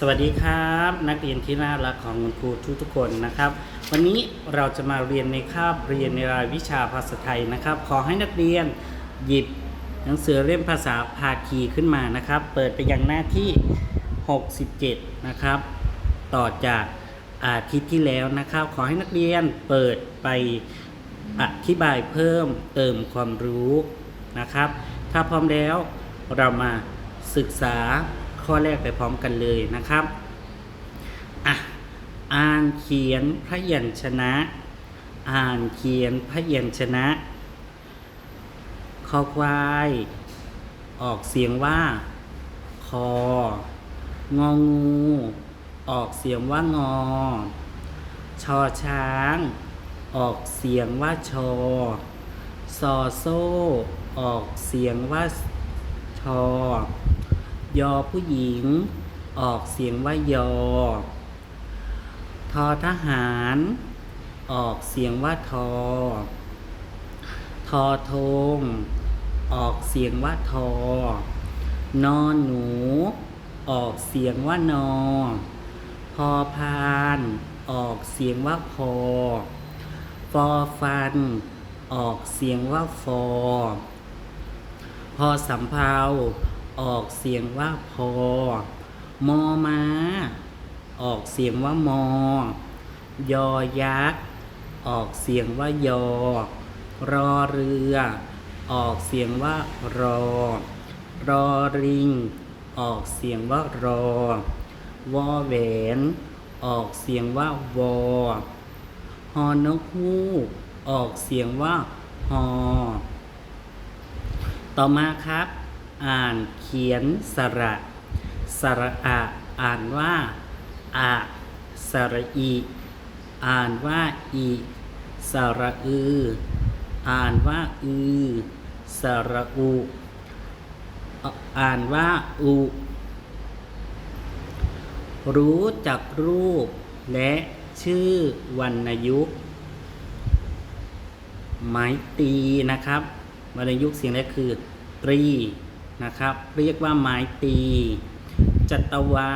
สวัสดีครับ นักเรียนที่น่ารักของคุณครูทุกทุกๆคนนะครับ วันนี้เราจะมาเรียนในคาบเรียนในรายวิชาภาษาไทยนะครับ ขอให้นักเรียนหยิบหนังสือเล่มภาษาภาคีขึ้นมานะครับ เปิดไปยังหน้าที่ 67 นะครับ ต่อจากอาทิตย์ที่แล้วนะครับ ขอให้นักเรียนเปิดไปอธิบายเพิ่มเติมความรู้นะครับ ถ้าพร้อมแล้วเรามาศึกษา ข้อแรกไปพร้อมกันเลยนะครับอะอ่านเขียนพระยัญชนะ อ่านเขียนพระยัญชนะคอควาย ออกเสียงว่า คอ งองู ออกเสียงว่างอ ชอช้าง ออกเสียงว่าชอซอโซ่ ออกเสียงว่าชอ ยอผู้หญิง ออกเสียงว่ายอ ทอทหาร ออกเสียงว่าทอ ทอทง ออกเสียงว่าทอ นอนหนู ออกเสียงว่านอ พอพาน ออกเสียงว่าพอ ฟอฟัน ออกเสียงว่าฟอ พอสำเพา ออกเสียงว่าพอ มอมาออกเสียงว่ามอ ยอยักษ์ ออกเสียงว่ายอ รอเรือ ออกเสียงว่ารอ รอริง ออกเสียงว่ารอ วอแหวน ออกเสียงว่าวอฮอนกฮูกออกเสียงว่าฮอต่อมาครับ อ่านเขียนสระ สระอะอ่านว่าอะสระอีอ่านว่าอีสระอือ อ่านว่าอือสระอุอ่านว่าอุรู้จักรูปและชื่อวรรณยุกต์ไม้ตีนะครับวรรณยุกต์เสียงแรกคือ ตรี นะครับ เรียกว่าไม้ตี จัตวา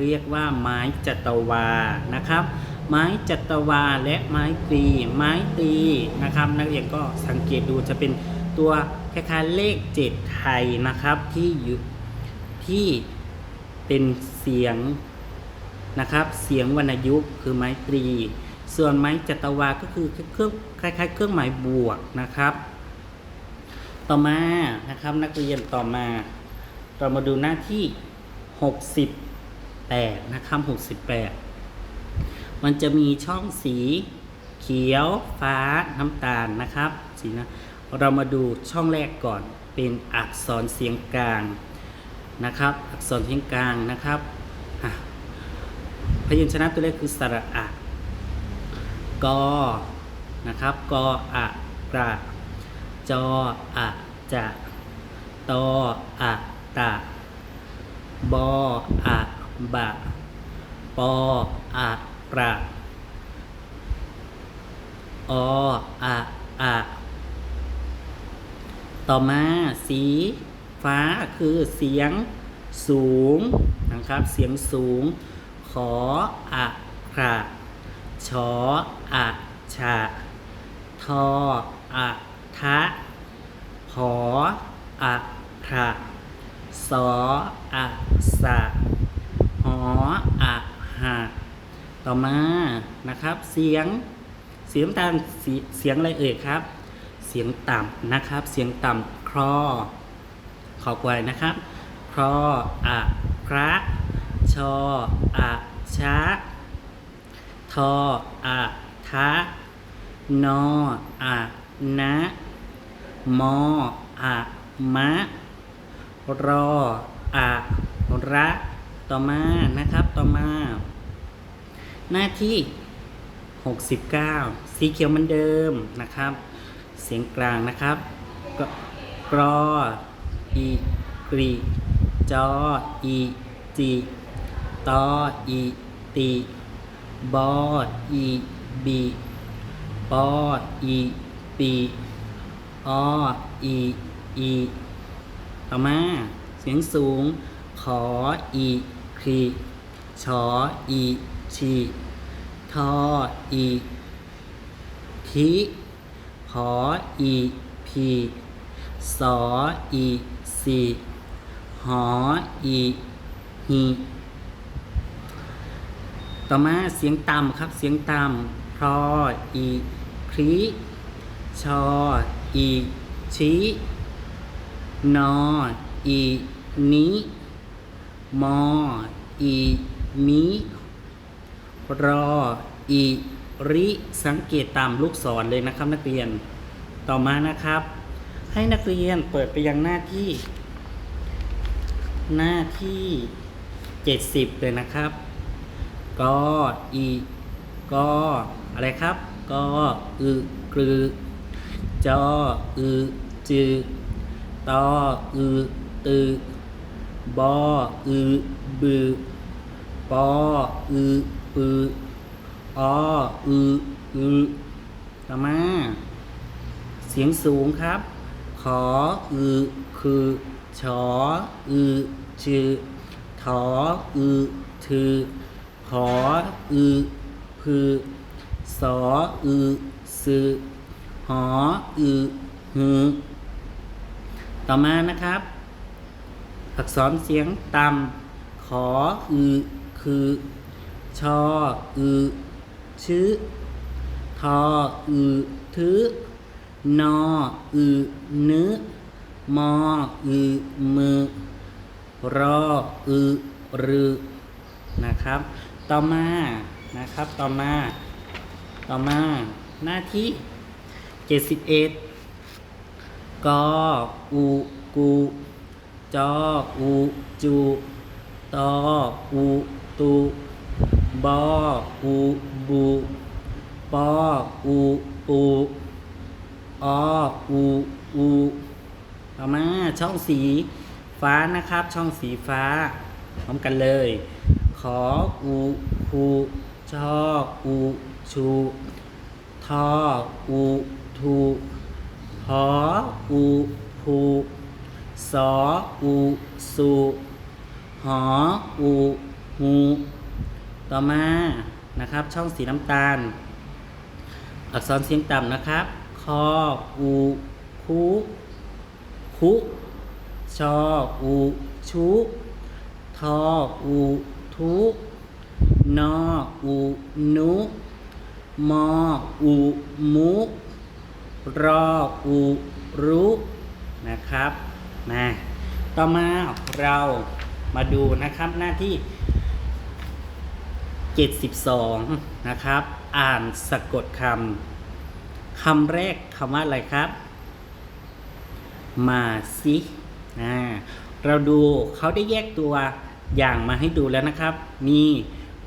เรียกว่าไม้จัตวานะครับ ไม้จัตวาและไม้ตี ไม้ตีนะครับ นักเรียนก็สังเกตดูจะเป็นตัวคล้ายๆเลขเจ็ดไทยนะครับที่อยู่ที่เป็นเสียงนะครับ เสียงวรรณยุกต์คือไม้ตรี ส่วนไม้จัตวาก็คือเครื่องคล้ายๆ เครื่องหมายบวกนะครับ ต่อมานะครับนักเรียนต่อมาเรามาดูหน้าที่ 68 นะครับ 68 มันจะมีช่องสีเขียวฟ้าน้ำตาลนะครับสีนะเรามาดูช่องแรกก่อนเป็นอักษรเสียงกลางนะครับ อักษรเสียงกลางนะครับพยัญชนะตัวแรกคือสระอะกอนะครับกออะกระ จออะจะตออะตะบออะบะปออะประออะอะต่อมาสีฟ้าคือเสียงสูงนะครับ เสียงสูง ขออะพระชออะชะทออะ ทะขออะพระสออะสะหออะหะต่อมานะครับ เสียงเสียงตามเสียงอะไรเอ่ยครับ เสียงต่ำนะครับ เสียงต่ำครอขอไว้นะครับครออะพระชออะชะทออะทะนออะนะ มออะมะ รออะระต่อมานะครับต่อมา หน้าที่ 69 สีเขียวเหมือนเดิมนะครับ เสียงกลางนะครับกกรออีกรีจออีจีตออีติบออีบีปออีปี ออีอีต่อมาเสียงสูง ขออีครีชออีชีทออีทิพออีพีสออีสีหออีฮีต่อมาเสียงต่ำครับเสียงต่ำพรออีครีชอ อีชีนออีนี้มออีมีรออีริสังเกตตามลูกศรเลยนะครับนักเรียนต่อมานะครับ ให้นักเรียนเปิดไปยังหน้าที่ หน้าที่ 70 เลยนะครับกออีกออะไรครับกออึกรือ จออึจือตออึตือบออึบือปออึปือออึอึต่อมา เสียงสูงครับ ขออือคือชออือชื่อถออือถือขออือพือสออือสือ หออือหือ ต่อมานะครับ อักษรเสียงต่ำขออือคือชออือชื่อทออือถือนออือนึมออือมือรออือรือนะครับ ต่อมานะครับ ต่อมา ต่อมา หน้าที่ 71กออูกูจออูจูตออูตูบออูบูปออูปูออูอูต่อมาช่องสีฟ้านะครับ ช่องสีฟ้าพร้อมกันเลย ขออูคูชออูชูทออู ทูหออูภูสออูสูหออูหูต่อมานะครับ ช่องสีน้ำตาล อักษรเสียงต่ำนะครับ คออูคุคุชออูชุทออูทุนออูนุมออูมุ รออูรุนะครับมาต่อมาเรามาดูนะครับหน้าที่ 72 นะครับ อ่านสะกดคำคำแรกคำว่าอะไรครับ มาสิอ่าเราดูเขาได้แยกตัวอย่างมาให้ดูแล้วนะครับ มี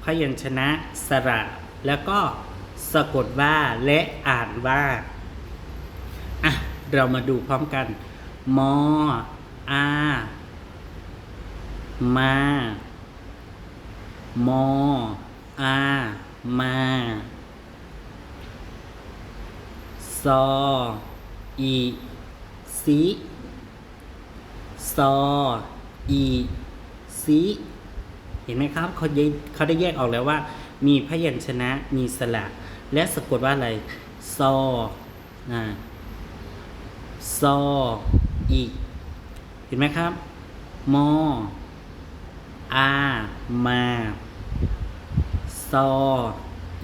พยัญชนะสระ แล้วก็สะกดว่าและอ่านว่า เรามาดูพร้อมกัน มออามา มออามาซออีสิซออีสิเห็นไหมครับเขาได้เขาได้แยกออกแล้วว่า มีพยัญชนะมีสระและสะกดว่าอะไรซออ่า ซออีเห็นไหมครับ มออามาซอ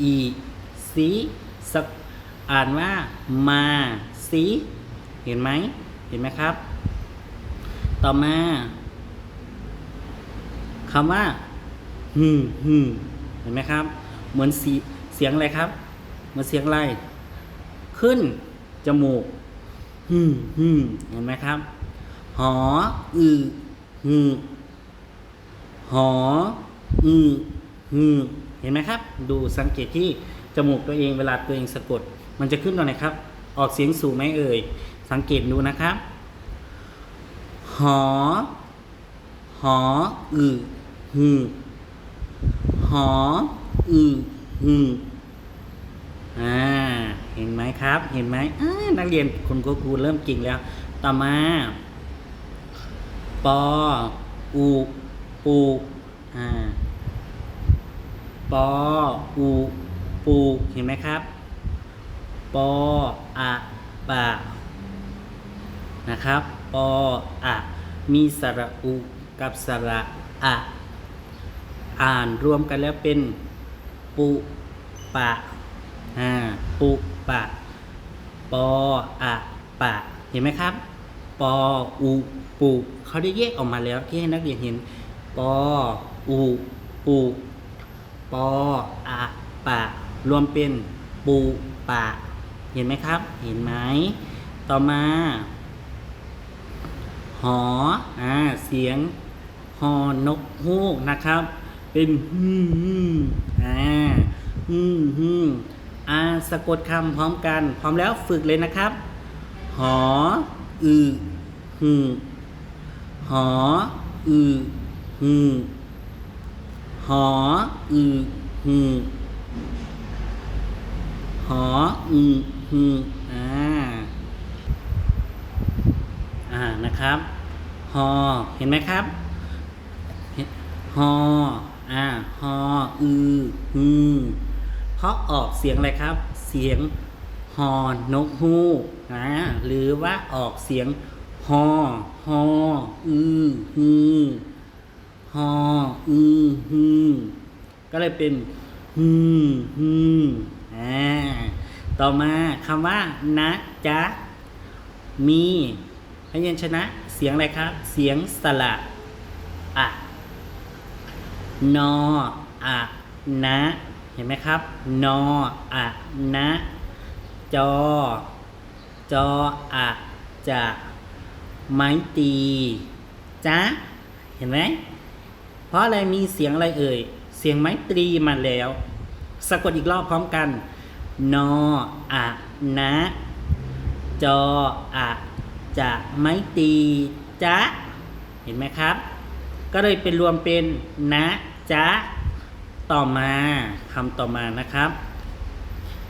อีสีสักอ่านว่ามาสีเห็นไหมเห็นไหมครับ ต่อมาคำว่าฮึมฮึมเห็นไหมครับ เหมือนเสียงอะไรครับ เหมือนเสียงอะไร ขึ้น จมูก ฮึมฮึมเห็นไหมครับ หออือฮึหออือฮึเห็นไหมครับ ดูสังเกตที่จมูกตัวเองเวลาตัวเองสะกด มันจะขึ้นตรงไหนครับ ออกเสียงสูงไหมเอ่ย สังเกตดูนะครับ หอ หออือฮึหออือฮึ อ่าเห็นไหมครับ เห็นไหมนักเรียนคุณครูครูเริ่มจริงแล้ว ต่อมา ปออูปูอ่าปออูปูเห็นไหมครับ ปออะปะนะครับ ปออะมีสระอุกับสระอะอ่านรวมกันแล้วเป็น ปุปะ อ่าปุปะ ปออะปะ เห็นไหมครับ ปออูปูเขาได้แยกออกมาแล้วที่ให้นักเรียนเห็น ปออูปูปออะปะ รวมเป็นปูปะ เห็นไหมครับ เห็นไหม ต่อมา หออ่าเสียงฮอนกฮูกนะครับ เป็นฮึมฮึมอ่าฮึมฮึม อาสะกดคำพร้อมกัน พร้อมแล้วฝึกเลยนะครับ หอ อือฮึหอ อือฮึหอ อือฮึหอ อือฮึอ่า อ่า นะครับฮอเห็นไหมครับฮออ่าฮออือฮือ เพราะออกเสียงอะไรครับ เสียงฮอนกฮูกนะหรือว่าออกเสียงฮอฮออือฮือฮออือฮือก็เลยเป็นฮือฮืออ่าต่อมาคำว่านะจ๊ะมีพยัญชนะเสียงอะไรครับ เสียงสระอะนออะนะ เห็นไหมครับ นออะนะ จอ จออะจะไม้ตีจ้าเห็นไหมเพราะอะไรมีเสียงอะไรเอ่ย เสียงไม้ตรีมาแล้ว สะกดอีกรอบพร้อมกัน นออะนะ จออะจะไม่ตีจ๊ะเห็นไหมครับ ก็เลยเป็นรวมเป็นนะจ๊ะ ต่อมาคำต่อมานะครับ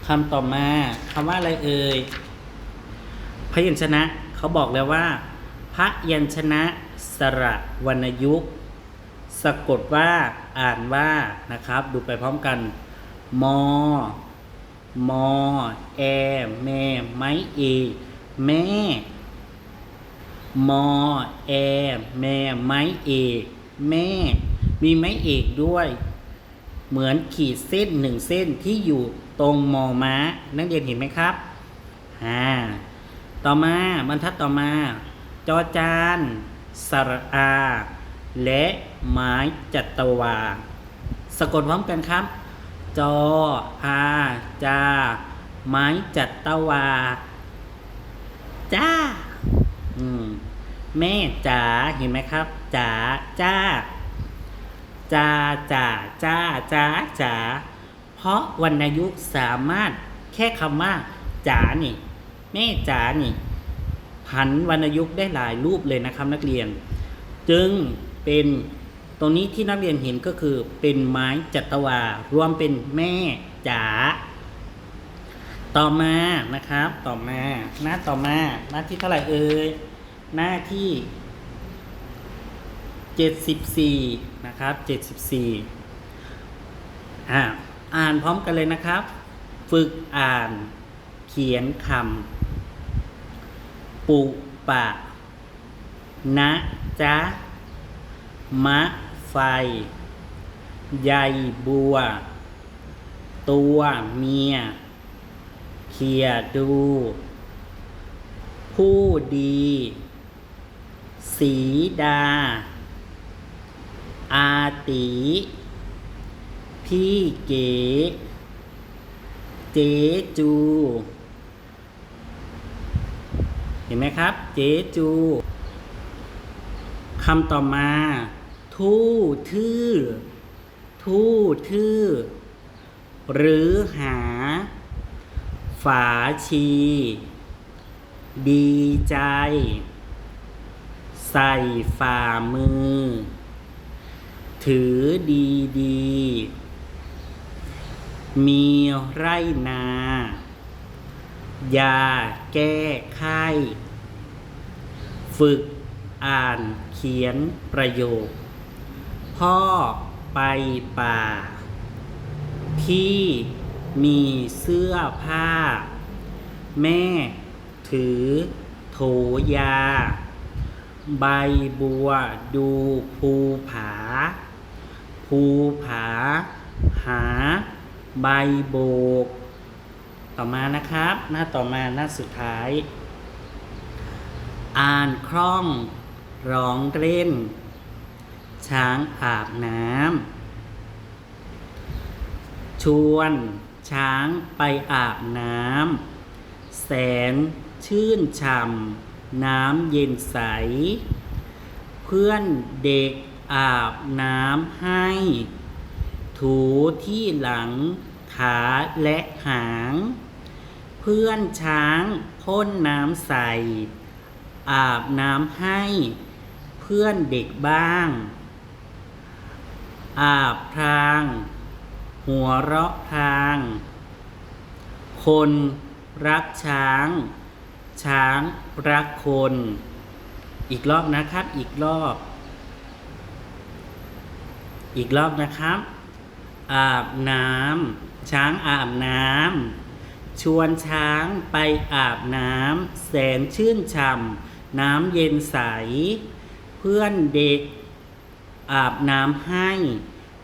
คำต่อมาคำว่าอะไรเอ่ยพยัญชนะเขาบอกแล้วว่าพยัญชนะสระวรรณยุกสะกดว่าอ่านว่านะครับ ดูไปพร้อมกัน มอ มอ แอ แม่ ไม้เอกแม่ มอ แอ แม่ ไม้เอกแม่ มีไม้เอกด้วย เหมือนขีดเส้นหนึ่งเส้นที่อยู่ตรงมอม้า นักเรียนเห็นไหมครับอ่าต่อมาบรรทัดต่อมา จอจานสระอา และไม้จัตวา สะกดพร้อมกันครับ จออาจา ไม้จัตวา จ้า อืมแม่จ๋าเห็นไหมครับจ๋าจ้า จ้าจ๋าจ้าจ้าจ๋าเพราะวรรณยุกต์สามารถแค่คำว่าจ๋านี่แม่จ๋านี่ผันวรรณยุกต์ได้หลายรูปเลยนะครับนักเรียน จึงเป็นตรงนี้ที่นักเรียนเห็นก็คือเป็นไม้จัตวารวมเป็นแม่จ๋าต่อมานะครับต่อมาหน้าต่อมาหน้าที่เท่าไหร่เอ่ยหน้าที่ 74 นะครับ 74 อ่าอ่านพร้อมกันเลยนะครับ ฝึกอ่านเขียนคำ ปุปะ นะจ๊ะ มะไฟ ใยบัว ตัวเมีย เขียดู ผู้ดี สีดา อาติ พี่เก๋ เจจู เห็นไหมครับ เจจูคำต่อมา ทู่ทื่อ ทู่ทื่อ หรือหา ฝาชี ดีใจ ใส่ฝ่ามือ ถือดีดี มีไรนา ยาแก้ไข้ฝึกอ่านเขียนประโยค พ่อไปป่าที่มีเสื้อผ้า แม่ถือโถยา ใบบัวดูภูผา ภูผา หา ใบโบก ต่อมานะครับ หน้าต่อมาหน้าสุดท้าย อ่านคล่อง ร้องเล่น ช้างอาบน้ำชวนช้างไปอาบน้ำแสนชื่นช่ำน้ำเย็นใส เพื่อนเด็ก อาบน้ำให้ ถูที่หลังขาและหาง เพื่อนช้างพ่นน้ำใส่ อาบน้ำให้ เพื่อนเด็กบ้าง อาบพราง หัวเราะพราง คนรักช้าง ช้างรักคน อีกรอบนะครับ อีกรอบ อีกรอบนะครับ อาบน้ำช้างอาบน้ำชวนช้างไปอาบน้ำแสนชื่นช่ำน้ำเย็นใส เพื่อนเด็ก อาบน้ำให้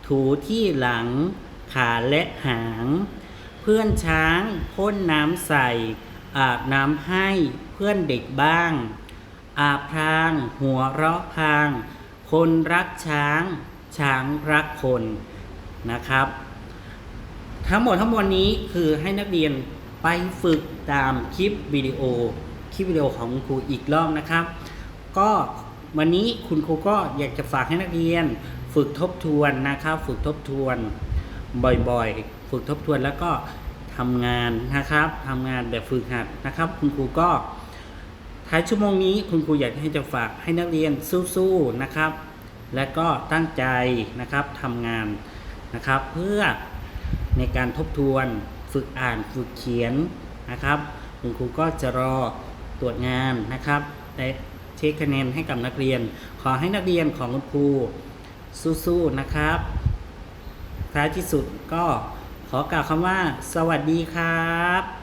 ถูที่หลัง ขาและหาง เพื่อนช้างพ่นน้ำใส่อาบน้ำให้เพื่อนเด็กบ้าง อาบพราง หัวเราะพราง คนรักช้าง ช้างรักคนนะครับ ทั้งหมดทั้งมวลนี้คือให้นักเรียนไปฝึกตามคลิปวิดีโอ คลิปวิดีโอของครูอีกรอบนะครับ ก็วันนี้คุณครูก็อยากจะฝากให้นักเรียน ฝึกทบทวนนะครับ ฝึกทบทวนบ่อยๆ ฝึกทบทวนแล้วก็ทำงานนะครับทำงานแบบฝึกหัดนะครับ คุณครูก็ท้ายชั่วโมงนี้คุณครูอยากให้จะฝากให้นักเรียนสู้ๆนะครับ และก็ตั้งใจนะครับทำงานนะครับ เพื่อในการทบทวนฝึกอ่านฝึกเขียนนะครับคุณครูก็จะรอตรวจงานนะครับและเช็คคะแนนให้กับนักเรียน ขอให้นักเรียนของคุณครูสู้ๆนะครับท้ายที่สุดก็ขอกล่าวคำว่า สวัสดีครับ